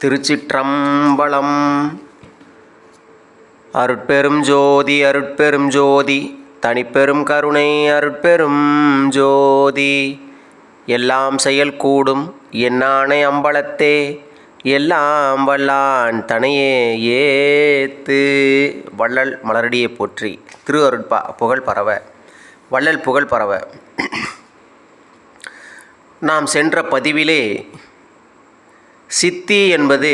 திருச்சிற்றம்பலம். அருட்பெரும் ஜோதி அருட்பெரும் ஜோதி தனிப்பெரும் கருணை அருட்பெரும் ஜோதி. எல்லாம் செயல் கூடும் என்னானை அம்பலத்தே எல்லாம் வல்லான் தனையே ஏத்து. வள்ளல் மலரடியை போற்றி திரு அருட்பா புகழ் பரவ. வள்ளல் புகழ் பரவ. நாம் சென்ற பதிவிலே சித்தி என்பது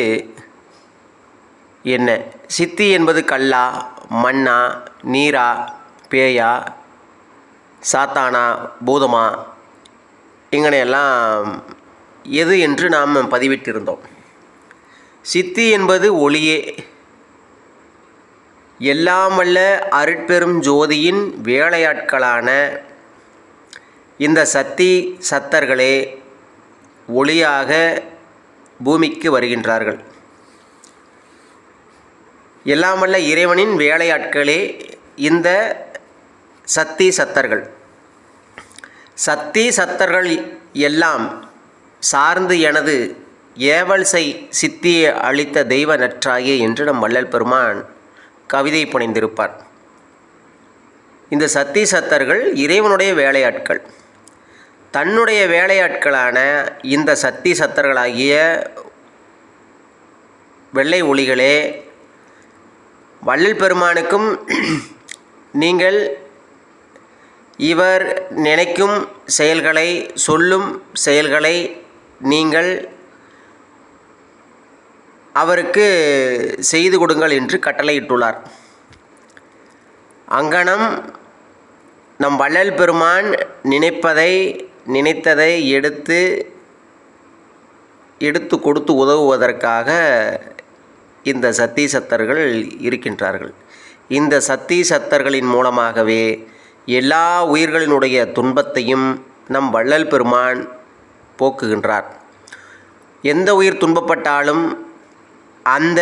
என்ன? சித்தி என்பது கல்லா மண்ணா நீரா பேயா சாத்தானா பூதமா? இங்கனையெல்லாம் எது என்று நாம் பதிவிட்டிருந்தோம். சித்தி என்பது ஒளியே. எல்லாம் வல்ல அருட்பெரும் ஜோதியின் வேலையாட்களான இந்த சத்தி சத்தர்களே ஒளியாக பூமிக்கு வருகின்றார்கள். எல்லாம் வல்ல இறைவனின் வேலையாட்களே இந்த சத்தி சத்தர்கள். சத்தி சத்தர்கள் எல்லாம் சார்ந்து எனது ஏவல்சை சித்தியை அளித்த தெய்வ நற்றாயே என்று நம் வள்ளல் பெருமான் கவிதை புனைந்திருப்பார். இந்த சத்தி சத்தர்கள் இறைவனுடைய வேலையாட்கள். தன்னுடைய வேலையாட்களான இந்த சத்தி சத்தர்களாகிய வெள்ளை ஒளிகளே வள்ளல் பெருமானுக்கும் நீங்கள் இவர் நினைக்கும் செயல்களை சொல்லும் செயல்களை நீங்கள் அவருக்கு செய்து கொடுங்கள் என்று கட்டளையிட்டுள்ளார். அங்கனம் நம் வள்ளல் பெருமான் நினைப்பதை நினைத்ததை எடுத்து எடுத்து கொடுத்து உதவுவதற்காக இந்த சத்தி சத்தர்கள் இருக்கின்றார்கள். இந்த சத்தி சத்தர்களின் மூலமாகவே எல்லா உயிர்களினுடைய துன்பத்தையும் நம் வள்ளல் பெருமான் போக்குகின்றார். எந்த உயிர் துன்பப்பட்டாலும் அந்த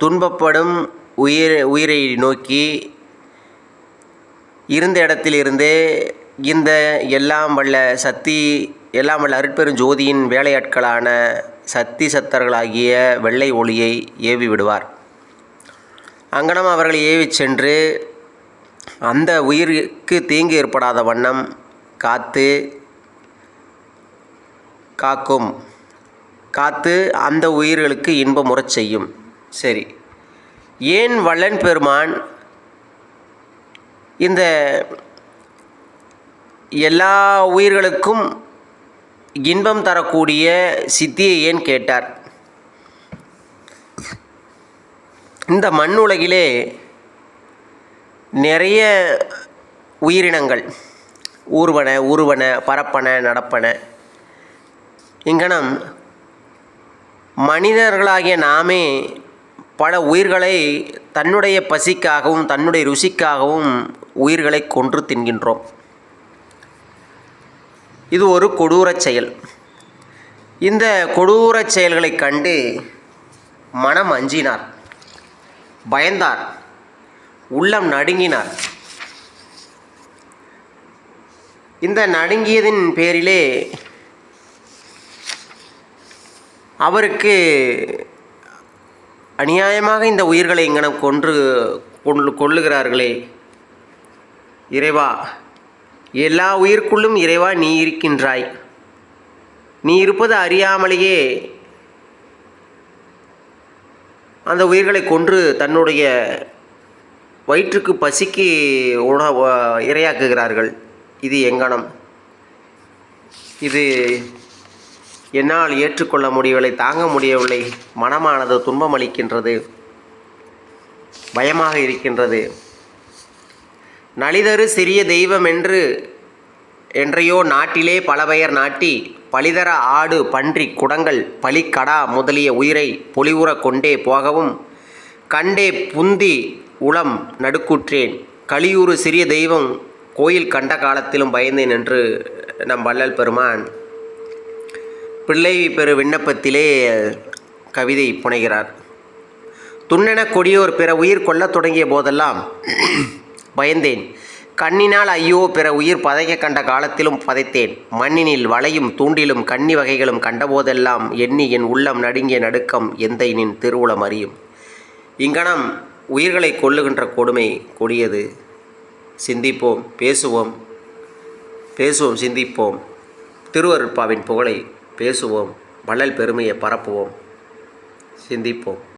துன்பப்படும் உயிர் உயிரை நோக்கி இருந்த இடத்திலிருந்தே இந்த எல்லாம் வல்ல சக்தி எல்லாம் வல்ல அருட்பெரும் ஜோதியின் வேலையாட்களான சக்தி சத்தர்களாகிய வெள்ளை ஒளியை ஏவி விடுவார். அங்கனம் அவர்களை ஏவி சென்று அந்த உயிருக்கு தீங்கு ஏற்படாத வண்ணம் காத்து காக்கும். காத்து அந்த உயிர்களுக்கு இன்பமுறச் செய்யும். சரி. ஏன் வள்ளன் பெருமான் இந்த எல்லா உயிர்களுக்கும் இன்பம் தரக்கூடிய சித்தியை ஏன் கேட்டார்? இந்த மண் உலகிலே நிறைய உயிரினங்கள் ஊர்வன உருவன பரப்பன நடப்பன. இங்கனம் மனிதர்களாகிய நாமே பல உயிர்களை தன்னுடைய பசிக்காகவும் தன்னுடைய ருசிக்காகவும் உயிர்களை கொன்று தின்கின்றோம். இது ஒரு கொடூரச் செயல். இந்த கொடூரச் செயல்களைக் கண்டு மனம் அஞ்சினார் பயந்தார் உள்ளம் நடுங்கினார். இந்த நடுங்கியதின் பேரிலே அவருக்கு அநியாயமாக இந்த உயிர்களை இங்கனம் கொன்று கொள்ளு கொள்ளுகிறார்களே. இறைவா எல்லா உயிர்க்குள்ளும் இறைவா நீ இருக்கின்றாய். நீ இருப்பது அறியாமலேயே அந்த உயிர்களை கொன்று தன்னுடைய வயிற்றுக்கு பசிக்கு உணவு இரையாக்குகிறார்கள். இது எங்கனம் இது என்னால் ஏற்றுக்கொள்ள முடியவில்லை தாங்க முடியவில்லை. மனமானது துன்பம் அளிக்கின்றது பயமாக இருக்கின்றது. நலிதரு சிறிய தெய்வம் என்று என்றையோ நாட்டிலே பல பெயர் நாட்டி பலிதர ஆடு பன்றி குடங்கள் பலிக்கடா முதலிய உயிரை பொலிவுற கொண்டே போகவும் கண்டே புந்தி உளம் நடுக்குற்றேன். கலியூறு சிறிய தெய்வம் கோயில் கண்ட காலத்திலும் பயந்தேன் என்று நம் வள்ளல் பெருமான் பிள்ளை பெரு விண்ணப்பத்திலே கவிதை புனைகிறார். துண்ணென கொடியோர் பிற உயிர் கொல்லத் தொடங்கிய போதெல்லாம் பயந்தேன். கண்ணினால் ஐயோ பிற உயிர் பதைக்க கண்ட காலத்திலும் பதைத்தேன். மண்ணினில் வளையும் தூண்டிலும் கன்னி வகைகளும் கண்டபோதெல்லாம் எண்ணி என் உள்ளம் நடுங்கிய நடுக்கம் எந்தை நின் திருவுளம் அறியும். இங்கனம் உயிர்களை கொல்லுகின்ற கொடுமை கொடியது. சிந்திப்போம் பேசுவோம் பேசுவோம் சிந்திப்போம். திருவருட்பாவின் புகழை பேசுவோம் வள்ளல் பெருமையை பரப்புவோம். சிந்திப்போம்.